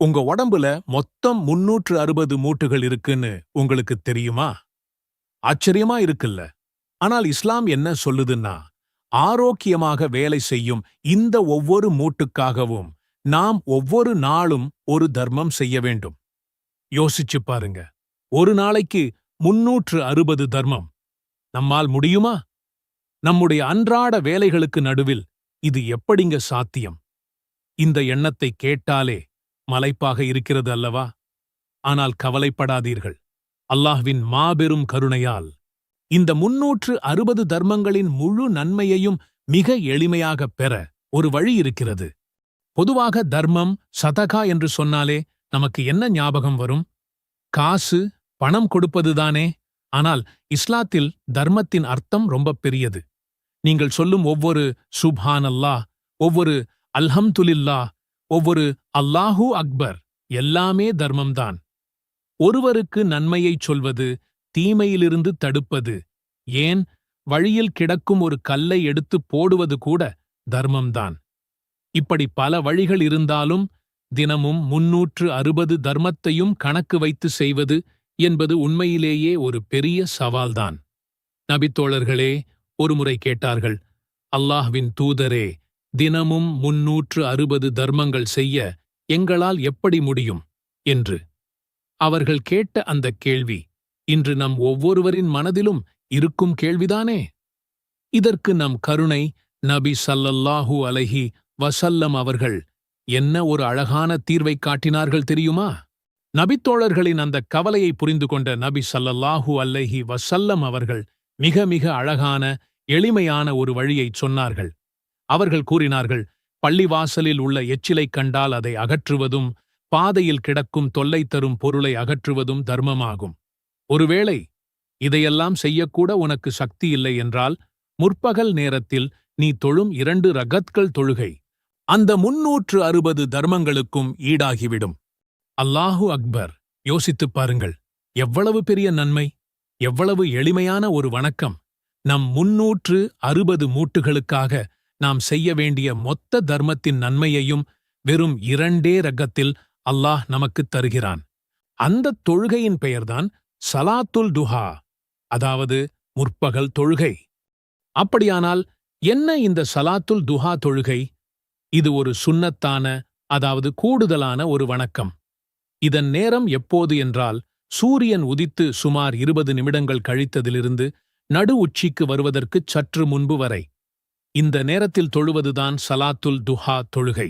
உங்க உடம்புல மொத்தம் முன்னூற்று அறுபது மூட்டுகள் இருக்குன்னு உங்களுக்கு தெரியுமா? ஆச்சரியமா இருக்குல்ல. ஆனால் இஸ்லாம் என்ன சொல்லுதுன்னா ஆரோக்கியமாக வேலை செய்யும் இந்த ஒவ்வொரு மூட்டுக்காகவும் நாம் ஒவ்வொரு நாளும் ஒரு தர்மம் செய்ய வேண்டும். யோசிச்சு பாருங்க. ஒரு நாளைக்கு முன்னூற்று அறுபது தர்மம். நம்மால் முடியுமா? நம்முடைய அன்றாட வேலைகளுக்கு நடுவில் இது எப்படிங்க சாத்தியம்? இந்த எண்ணத்தை கேட்டாலே மலைப்பாக இருக்கிறது அல்லவா? ஆனால் கவலைப்படாதீர்கள். அல்லாஹ்வின் மாபெரும் கருணையால் இந்த முன்னூற்று அறுபது தர்மங்களின் முழு நன்மையையும் மிக எளிமையாகப் பெற ஒரு வழி இருக்கிறது. பொதுவாக தர்மம் சதகா என்று சொன்னாலே நமக்கு என்ன ஞாபகம் வரும்? காசு பணம் கொடுப்பதுதானே ஆனால் இஸ்லாத்தில் தர்மத்தின் அர்த்தம் ரொம்ப பெரியது. நீங்கள் சொல்லும் ஒவ்வொரு சுப்ஹான் அல்லாஹ் ஒவ்வொரு அல்ஹம்துலில்லா ஒவ்வொரு அல்லாஹூ அக்பர் எல்லாமே தர்மம்தான். ஒருவருக்கு நன்மையைச் சொல்வது தீமையிலிருந்து தடுப்பது ஏன் வழியில் கிடக்கும் ஒரு கல்லை எடுத்துப் போடுவது கூட தர்மம்தான். இப்படி பல வழிகள் இருந்தாலும் தினமும் முன்னூற்று அறுபது தர்மத்தையும் கணக்கு வைத்து செய்வது என்பது உண்மையிலேயே ஒரு பெரிய சவால்தான். நபித்தோழர்களே ஒருமுறை கேட்டார்கள் அல்லாஹ்வின் தூதரே தினமும் முன்னூற்று அறுபது தர்மங்கள் செய்ய எங்களால் எப்படி முடியும்? என்று. அவர்கள் கேட்ட அந்தக் கேள்வி இன்று நம் ஒவ்வொருவரின் மனதிலும் இருக்கும் கேள்விதானே? இதற்கு நம் கருணை நபி சல்லல்லாஹூ அலஹி வசல்லம் அவர்கள் என்ன ஒரு அழகான தீர்வை காட்டினார்கள் தெரியுமா? நபித்தோழர்களின் அந்த கவலையை புரிந்து கொண்ட நபி சல்லல்லாஹூ அல்லஹி வசல்லம் அவர்கள் மிக மிக அழகான எளிமையான ஒரு வழியைச் சொன்னார்கள். அவர்கள் கூறினார்கள் பள்ளிவாசலில் உள்ள எச்சிலைக் கண்டால் அதை அகற்றுவதும் பாதையில் கிடக்கும் தொல்லை தரும் பொருளை அகற்றுவதும் தர்மமாகும். ஒருவேளை இதையெல்லாம் செய்யக்கூட உனக்கு சக்தி இல்லை என்றால் முற்பகல் நேரத்தில் நீ தொழும் இரண்டு ரகத்கள் தொழுகை. அந்த முன்னூற்று அறுபது தர்மங்களுக்கும் ஈடாகிவிடும். அல்லாஹு அக்பர். யோசித்துப் பாருங்கள். எவ்வளவு பெரிய நன்மை எவ்வளவு எளிமையான ஒரு வணக்கம். நம் முன்னூற்று அறுபது மூட்டுகளுக்காக நாம் செய்ய வேண்டிய மொத்த தர்மத்தின் நன்மையையும் வெறும் இரண்டே ரகத்தில் அல்லாஹ் நமக்குத் தருகிறான். அந்தத் தொழுகையின் பெயர்தான் சலாத்துல் துஹா அதாவது முற்பகல் தொழுகை. அப்படியானால் என்ன இந்த சலாத்துல் துஹா தொழுகை? இது ஒரு சுன்னத்தான அதாவது கூடுதலான ஒரு வணக்கம். இதன் நேரம் எப்போது என்றால் சூரியன் உதித்து சுமார் இருபது நிமிடங்கள் கழித்ததிலிருந்து நடு உச்சிக்கு வருவதற்குச் சற்று முன்பு வரை. இந்த நேரத்தில் தொழுவதுதான் சலாத்துல் துஹா தொழுகை.